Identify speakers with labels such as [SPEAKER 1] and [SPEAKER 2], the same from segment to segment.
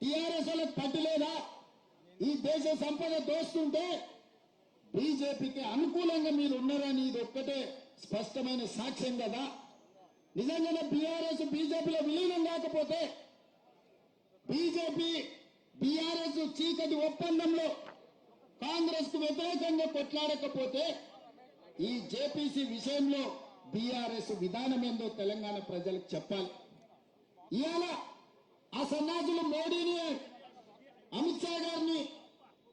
[SPEAKER 1] TRS వాళ్ళకి పట్టు లేదా ఈ దేశ సంపద దోస్తుంటే బీజేపీకి అనుకూలంగా మీరు ఉన్నారని ఇది ఒక్కటే స్పష్టమైన సాక్ష్యం కదా. నిజంగానే బీఆర్ఎస్ బీజేపీలో విలీనం కాకపోతే బీజేపీ బీఆర్ఎస్ చీకటి ఒప్పందంలో కాంగ్రెస్కు వ్యతిరేకంగా కొట్లాడకపోతే ఈ జేపీసీ విషయంలో బీఆర్ఎస్ విధానం ఏందో తెలంగాణ ప్రజలకు చెప్పాలి. ఇవాళ ఆ సన్నాసులు మోడీని అమిత్ షా గారిని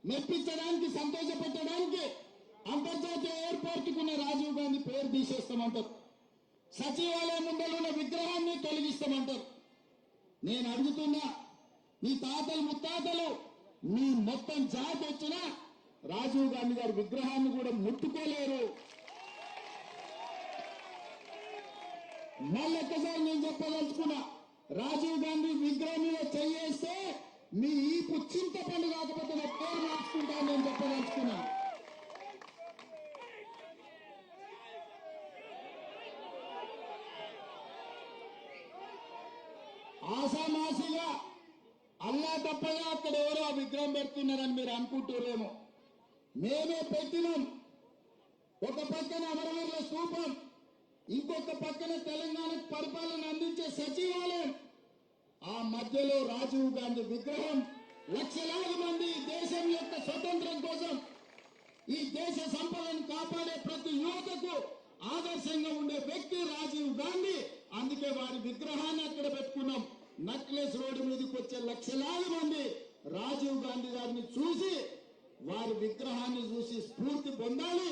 [SPEAKER 1] మెప్పించడానికి సంతోషపెట్టడానికి అంతర్జాతీయ ఎయిర్పోర్ట్ కున్న రాజీవ్ గాంధీ పేరు తీసేస్తామంటారు. సచివాలయం ముందర ఉన్న విగ్రహాన్ని తొలగిస్తామంటారు. నేను అడుగుతున్నా మీ తాతలు ముత్తాతలు మీ మొత్తం జాతి వచ్చినా రాజీవ్ గాంధీ గారి విగ్రహాన్ని కూడా ముట్టుకోలేరు. మళ్ళీ ఒక్కసారి నేను చెప్పదలుచుకున్నా రాజీవ్ గాంధీ విగ్రహం మీద చెయ్యేస్తే మీ ఈపు చింత పండు కాకపోతే నా పేరు మార్చుకుంటాను నేను చెప్పదలుచుకున్నా ఆసామాసిగా అల్లా తప్పగా అక్కడ ఎవరో ఆ విగ్రహం పెడుతున్నారని మీరు అనుకుంటారేమో. మేమే పెట్టినాం. ఒక పక్కన అమరవీరుల స్థూపం. ఇంకొక పక్కన తెలంగాణకు పరిపాలన అందించే సచివాలయం. ఆ మధ్యలో రాజీవ్ గాంధీ విగ్రహం. లక్షలాది మంది దేశం యొక్క స్వతంత్రం కోసం ఈ దేశ సంపదను కాపాడే ప్రతి యువతకు ఆదర్శంగా ఉండే వ్యక్తి రాజీవ్ గాంధీ. అందుకే వారి విగ్రహాన్ని అక్కడ పెట్టుకున్నాం. నక్లెస్ రోడ్డు మీదకి వచ్చే లక్షలాది మంది రాజీవ్ గాంధీ గారిని చూసి వారి విగ్రహాన్ని చూసి స్ఫూర్తి పొందాలి.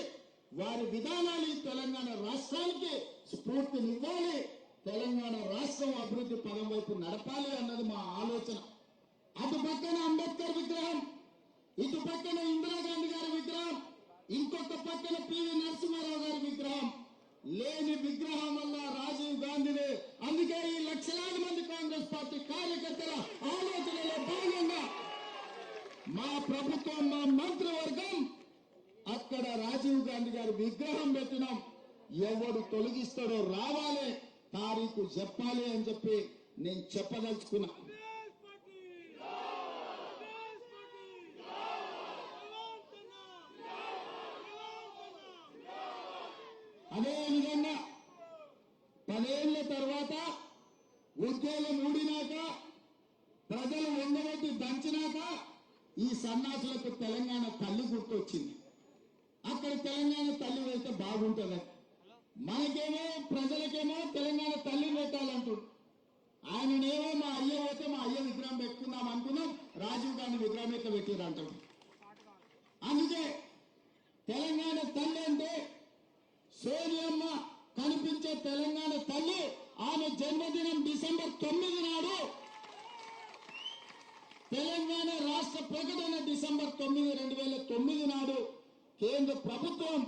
[SPEAKER 1] వారి విధానాలు ఈ తెలంగాణ రాష్ట్రానికి స్ఫూర్తినివ్వాలి. తెలంగాణ రాష్ట్రం అభివృద్ధి పదం వైపు నడపాలి అన్నది మా ఆలోచన. అటు పక్కన అంబేద్కర్ విగ్రహం ఇటు పక్కన ఇందిరాగాంధీ గారి విగ్రహం ఇంకొక పక్కన పివి నరసింహారావు గారి విగ్రహం. లేని విగ్రహం వల్ల రాజీవ్ గాంధీని అందుకే ఈ లక్షలాది మంది కాంగ్రెస్ పార్టీ కార్యకర్తల ఆలోచనలో భాగంగా మా ప్రభుత్వం మా రాజీవ్ గాంధీ గారి విగ్రహం పెట్టినాం. ఎవడు తొలగిస్తాడో రావాలి తారీఖు చెప్పాలి అని చెప్పి నేను చెప్పదలుచుకున్నా. అదే విధంగా పదేళ్ళ తర్వాత ఉద్యోగం ఊడినాక ప్రజలు వంగబెట్టి దంచినాక ఈ సన్నాసులకు తెలంగాణ తల్లి గుర్తొచ్చింది. అక్కడ తెలంగాణ తల్లి వేస్తే బాగుంటుంది? మనకేమో ప్రజలకేమో తెలంగాణ తల్లి పెట్టాలంటాడు ఆయననేమో మా అయ్య పోతే మా అయ్య విగ్రహం పెట్టుకుందాం అనుకున్నాం రాజీవ్ గాంధీ విగ్రహం ఎట్లా పెట్టారు అంటాడు అందుకే తెలంగాణ తల్లి అంటే సోనియమ్మ కనిపించే తెలంగాణ తల్లి ఆమె జన్మదినం డిసెంబర్ తొమ్మిది నాడు. తెలంగాణ రాష్ట్ర ప్రకటన డిసెంబర్ తొమ్మిది రెండు వేల తొమ్మిది నాడు. కేంద్ర ప్రభుత్వం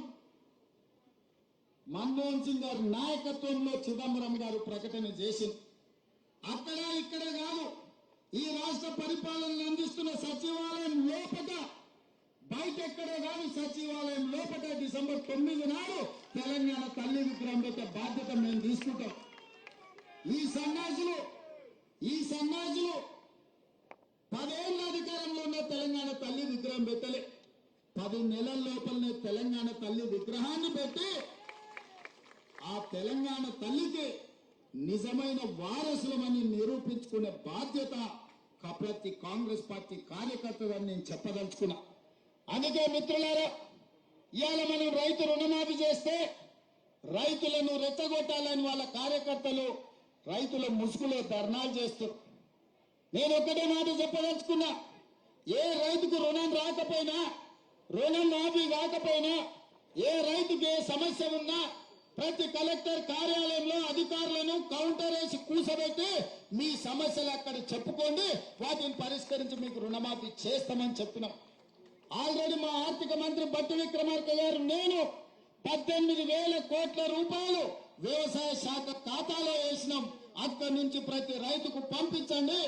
[SPEAKER 1] మన్మోహన్ సింగ్ గారి నాయకత్వంలో చిదంబరం గారు ప్రకటన చేసింది. అక్కడ ఇక్కడ కాదు ఈ రాష్ట్ర పరిపాలనను అందిస్తున్న సచివాలయం లోపల బయట ఎక్కడే కాదు సచివాలయం లోపల డిసెంబర్ తొమ్మిది నాడు తెలంగాణ తల్లి విగ్రహం పెట్టే బాధ్యత మేము తీసుకుంటాం. ఈ సన్నాసులు ఈ సన్నాసులు పదేళ్ళ అధికారంలో ఉన్న తెలంగాణ తల్లి విగ్రహం పెట్టలే. పది నెలల లోపలనే తెలంగాణ తల్లి విగ్రహాన్ని పెట్టి ఆ తెలంగాణ తల్లికి నిజమైన వారసులమని నిరూపించుకునే బాధ్యత ప్రతి కాంగ్రెస్ పార్టీ కార్యకర్తలని నేను చెప్పదలుచుకున్నా. అందుకే మిత్రులారా ఇవాళ మనం రైతు రుణమాఫీ చేస్తే రైతులను రెచ్చగొట్టాలని వాళ్ళ కార్యకర్తలు రైతుల ముసుగులో ధర్నాలు చేస్తారు నేను ఒక్కటే మాట చెప్పదలుచుకున్నా ఏ రైతుకు రుణం రాకపోయినా రుణం మాఫీ కాకపోయినా ఏ రైతుకి ఏ సమస్య ఉన్నా ప్రతి కలెక్టర్ కార్యాలయంలో అధికారులను కౌంటర్ వేసి కూసబెట్టి మీ సమస్యలు అక్కడ చెప్పుకోండి వాటిని పరిష్కరించి మీకు రుణమాఫీ చేస్తామని చెప్పినాం. ఆల్రెడీ మా ఆర్థిక మంత్రి బట్టి విక్రమార్క గారు నేను పద్దెనిమిది వేల కోట్ల రూపాయలు వ్యవసాయ శాఖ ఖాతాలో వేసినాం. అక్కడి నుంచి ప్రతి రైతుకు పంపించండి.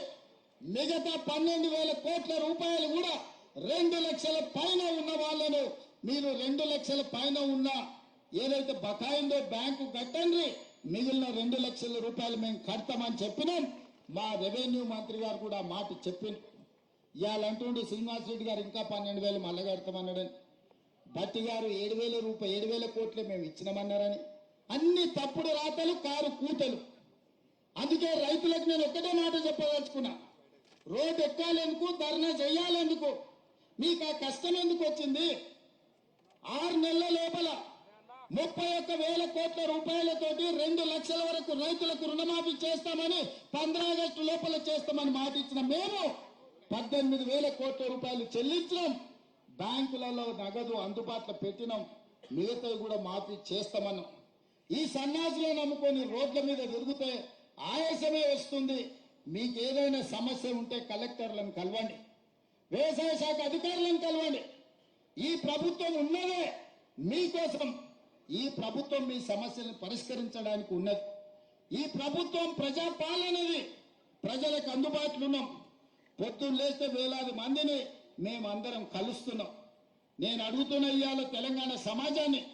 [SPEAKER 1] మిగతా పన్నెండు వేల కోట్ల రూపాయలు కూడా రెండు లక్షల పైన ఉన్న వాళ్ళను మీరు రెండు లక్షల పైన ఉన్న ఏదైతే బకాయిందో బ్యాంకు కట్టండి మిగిలిన రెండు లక్షల రూపాయలు మేము కడతామని చెప్పినాం మా రెవెన్యూ మంత్రి గారు కూడా మాట చెప్పిండు ఇవాళ అంటుండు శ్రీనివాస్ రెడ్డి గారు ఇంకా పన్నెండు వేలు మళ్ళా కడతామన్నాడని భట్టి గారు ఏడు వేల రూపాయలు ఏడు వేల కోట్లే మేము ఇచ్చినామన్నారని. అన్ని తప్పుడు రాతలు కారు కూతలు. అందుకే రైతులకు నేను ఒక్కటే మాట చెప్పదలుచుకున్నా. రోడ్డు ఎక్కాలెందుకు ధర్నా చెయ్యాలెందుకు మీకు ఆ కష్టం ఎందుకు వచ్చింది? ఆరు నెలల లోపల ముప్పై ఒక్క వేల కోట్ల రూపాయలతోటి రెండు లక్షల వరకు రైతులకు రుణమాఫీ చేస్తామని పంద్రా ఆగస్టు లోపల చేస్తామని మాట ఇచ్చిన మేము పద్దెనిమిది వేల కోట్ల రూపాయలు చెల్లించాం బ్యాంకులలో నగదు అందుబాటులో పెట్టినాం. మిగతా కూడా మాఫీ చేస్తామన్నాం. ఈ సన్నాసులో నమ్ముకొని రోడ్ల మీద తిరిగితే ఆయాసమే వస్తుంది. మీకు ఏదైనా సమస్య ఉంటే కలెక్టర్లను కలవండి. వ్యవసాయ శాఖ అధికారులను కలవండి. ఈ ప్రభుత్వం ఉన్నదే మీకోసం ఈ ప్రభుత్వం మీ సమస్యలను పరిష్కరించడానికి ఉన్నది. ఈ ప్రభుత్వం ప్రజాపాలనది. ప్రజలకు అందుబాటులో ఉన్నాం. పొద్దున్న లేస్తే వేలాది మందిని మేమందరం కలుస్తున్నాం. నేను అడుగుతున్న ఇవాళ తెలంగాణ సమాజాన్ని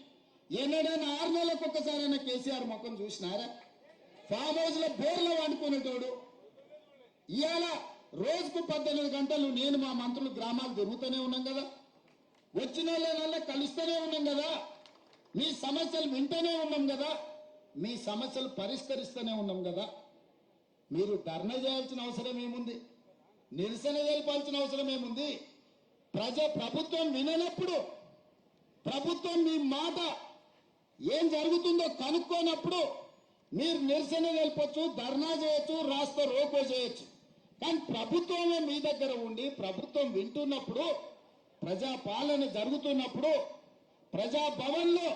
[SPEAKER 1] ఎన్నడైనా ఆరు నెలలకు ఒక్కసారైనా కేసీఆర్ ముఖం చూసినారా? ఫామ్ హౌస్లో బోర్లో వండుకునేటోడు. ఇవాళ రోజుకు పద్దెనిమిది గంటలు నేను మా మంత్రులు గ్రామాలు తిరుగుతూనే ఉన్నాం కదా. వచ్చిన లేనల్లా కలుస్తూనే ఉన్నాం కదా. మీ సమస్యలు వింటూనే ఉన్నాం కదా. మీ సమస్యలు పరిష్కరిస్తూనే ఉన్నాం కదా. మీరు ధర్నా చేయాల్సిన అవసరం ఏముంది? నిరసన తెలిపాల్సిన అవసరం ఏముంది? ప్రజ ప్రభుత్వం విననప్పుడు ప్రభుత్వం మీ మాట ఏం జరుగుతుందో కనుక్కోనప్పుడు మీరు నిరసన తెలపచ్చు ధర్నా చేయొచ్చు రాస్తా రోకో చేయొచ్చు. కానీ ప్రభుత్వమే మీ దగ్గర ఉండి ప్రభుత్వం వింటున్నప్పుడు ప్రజా పాలన జరుగుతున్నప్పుడు ప్రజాభవన్లో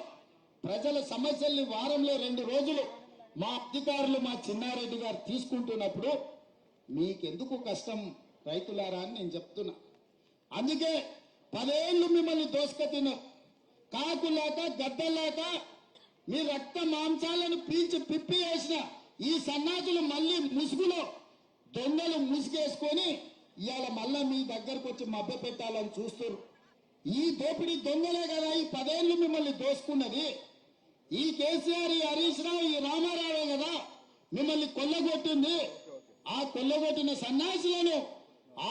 [SPEAKER 1] ప్రజల సమస్యల్ని వారంలో రెండు రోజులు మా అధికారులు మా చిన్నారెడ్డి గారు తీసుకుంటున్నప్పుడు మీకెందుకు కష్టం రైతులారా అని నేను చెప్తున్నా. అందుకే పదేళ్ళు మిమ్మల్ని దోసుక తిన్నారు కాకులాక గద్దలాక మీ రక్త మాంసాలను పీల్చి పిప్పి వేసిన ఈ సన్నాసులు మళ్ళీ ముసుగులో దొంగలు ముసుగేసుకొని ఇవాళ మళ్ళా మీ దగ్గరకు వచ్చి మభ్య పెట్టాలని చూస్తారు ఈ దోపిడీ దొంగలే కదా ఈ పదేళ్ళు మిమ్మల్ని దోసుకున్నది. ఈ కేసీఆర్ ఈ హరీష్ రావు ఈ రామారావే కదా మిమ్మల్ని కొల్లగొట్టింది. ఆ కొల్లగొట్టిన సన్యాసులను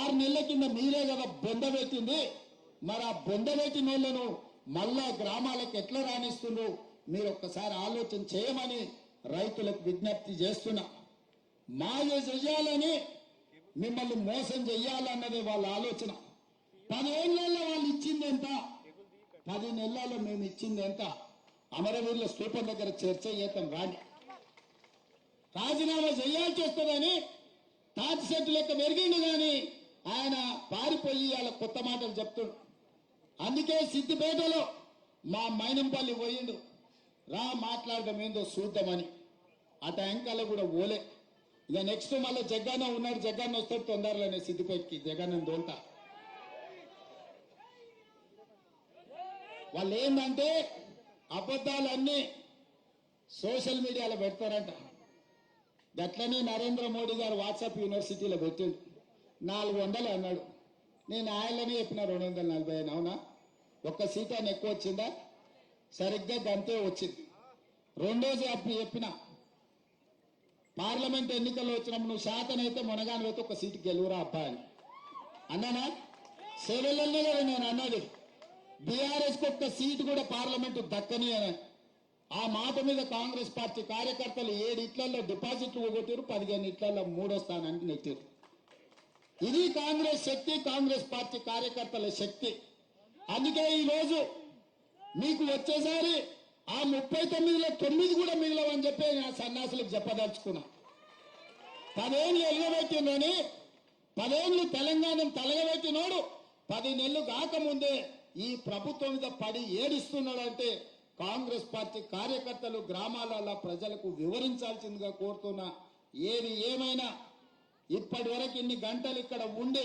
[SPEAKER 1] ఆరు నెలల కింద మీరే కదా బొందబెట్టింది మరి ఆ బొందబెట్టిన వాళ్ళను మళ్ళా గ్రామాలకు ఎట్లా రాణిస్తుండ్రు? మీరు ఒక్కసారి ఆలోచన చేయమని రైతులకు విజ్ఞప్తి చేస్తున్నా. మాయ చెయ్యాలని మిమ్మల్ని మోసం చెయ్యాలన్నదే వాళ్ళ ఆలోచన. పదేళ్ళలో వాళ్ళు ఇచ్చింది ఎంత పది నెలల్లో మేము ఇచ్చింది ఎంత అమరవీరుల స్థూపం దగ్గర చర్చ చేతం రాని రాజీనామా చేయాల్సి వస్తుందని తాటి చెట్టు లెక్క పెరిగిండు కానీ ఆయన పారిపోయి వాళ్ళ కొత్త మాటలు చెప్తుండు. అందుకే సిద్దిపేటలో మా మైనంపల్లి పోయిండు. రా మాట్లాడడం ఏందో చూద్దామని. ఆ అంకాల కూడా ఓలే ఇక నెక్స్ట్ మళ్ళీ జగ్గాన ఉన్నాడు జగ్గాన వస్తాడు తొందరలోనే సిద్దిపేటకి. జగన్ దోల్తా వాళ్ళు ఏంటంటే అబద్ధాలన్నీ సోషల్ మీడియాలో పెడతారంట. గట్లనే నరేంద్ర మోడీ గారు వాట్సాప్ యూనివర్సిటీలో పెట్టిండు. నాలుగు వందలు అన్నాడు. నేను ఆయననే చెప్పిన రెండు వందల నలభై ఐదు అవునా? ఒక్క సీట్ అని ఎక్కువ వచ్చిందా? సరిగ్గా గంతే వచ్చింది. రెండోది అప్పుడు చెప్పిన. పార్లమెంట్ ఎన్నికల్లో వచ్చినప్పుడు నువ్వు శాతం అయితే మునగాని అయితే ఒక సీటు గెలువురా అబ్బా అని. అన్నానా? సేవలనే కదా నేను అన్నది. బీఆర్ఎస్ ఒక్క సీటు కూడా పార్లమెంట్ దక్కని అని. ఆ మాట మీద కాంగ్రెస్ పార్టీ కార్యకర్తలు ఏడు ఇట్లలో డిపాజిట్లు పోగొట్టారు పదిహేను ఇట్లలో మూడో స్థానానికి నెట్టారు ఇది కాంగ్రెస్ శక్తి కాంగ్రెస్ పార్టీ కార్యకర్తల శక్తి. అందుకే ఈ రోజు మీకు వచ్చేసారి ఆ ముప్పై తొమ్మిదిలో తొమ్మిది కూడా మిగిలవని చెప్పి నా సన్నాసులకు చెప్పదలుచుకున్నా. పదేళ్ళు ఎల్లబెట్టినని పదేళ్ళు తెలంగాణను తలగబెట్టినోడు పది నెలలు కాకముందే ఈ ప్రభుత్వం మీద పడి ఏడుస్తున్నాడంటే కాంగ్రెస్ పార్టీ కార్యకర్తలు గ్రామాలలో ప్రజలకు వివరించాల్సిందిగా కోరుతున్నా. ఏది ఏమైనా ఇప్పటి వరకు ఇన్ని గంటలు ఇక్కడ ఉండి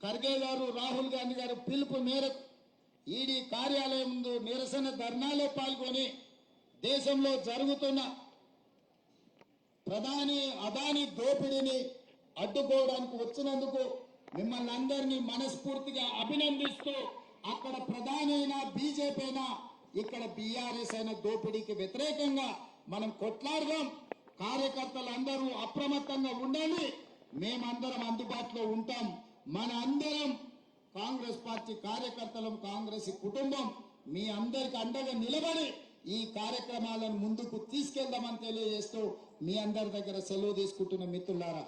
[SPEAKER 1] ఖర్గే గారు రాహుల్ గాంధీ గారు పిలుపు మేరకు ఈడీ కార్యాలయం ముందు నిరసన ధర్నాలో పాల్గొని దేశంలో జరుగుతున్న ప్రధాని అదాని దోపిడీని అడ్డుకోవడానికి వచ్చినందుకు మిమ్మల్ని అందరినీ మనస్ఫూర్తిగా అభినందిస్తూ అక్కడ ప్రధాని అయినా బీజేపీ అయినా ఇక్కడ బీఆర్ఎస్ అయిన దోపిడీకి వ్యతిరేకంగా మనం కొట్లాడదాం. కార్యకర్తలు అందరూ అప్రమత్తంగా ఉండాలి మేమందరం అందుబాటులో ఉంటాం. మన అందరం కాంగ్రెస్ పార్టీ కార్యకర్తలం కాంగ్రెస్ కుటుంబం మీ అందరికి అండగా నిలబడి ఈ కార్యక్రమాలను ముందుకు తీసుకెళ్దామని తెలియజేస్తూ మీ అందరి దగ్గర సెలవు తీసుకుంటున్న మిత్రులారా